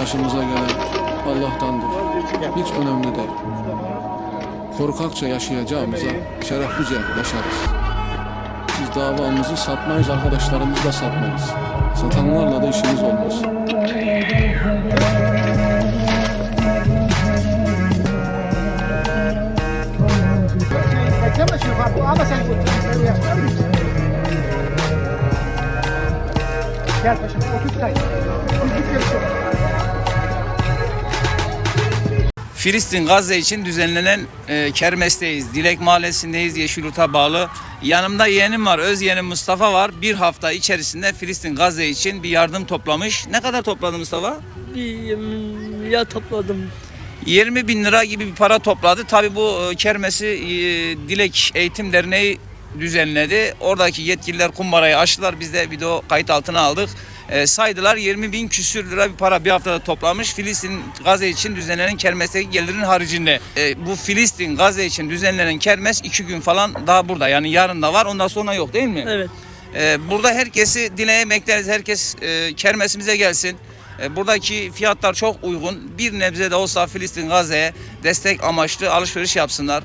Başımıza gelen Allah'tandır. Hiç önemli değil. Korkakça yaşayacağımıza şereflice yaşarız. Biz davamızı satmayız, arkadaşlarımızı da satmayız. Satanlarla da işimiz olmaz. Ama sen götür. Gel paşam. Otur say. Görüşelim. Filistin Gazze için düzenlenen e, kermesteyiz. Dilek Mahallesi'ndeyiz. Yeşilyurt'a bağlı. Yanımda yeğenim var. Öz yeğenim Mustafa var. Bir hafta içerisinde Filistin Gazze için bir yardım toplamış. Ne kadar topladı Mustafa? Bir milyar topladım. 20 bin lira gibi bir para topladı. Tabi bu e, kermesi e, Dilek Eğitim Derneği düzenledi. Oradaki yetkililer kumbarayı açtılar. Biz de video kayıt altına aldık. E, saydılar 20 bin küsür lira bir para bir haftada toplamış. Filistin Gazze için düzenlenen kermesteki gelirin haricinde. E, bu Filistin Gazze için düzenlenen kermes iki gün falan daha burada. Yani yarın da var ondan sonra yok değil mi? Evet. Ee, burada herkesi dileğe bekleriz. Herkes e, kermesimize gelsin. E, buradaki fiyatlar çok uygun. Bir nebze de olsa Filistin Gazze'ye destek amaçlı alışveriş yapsınlar.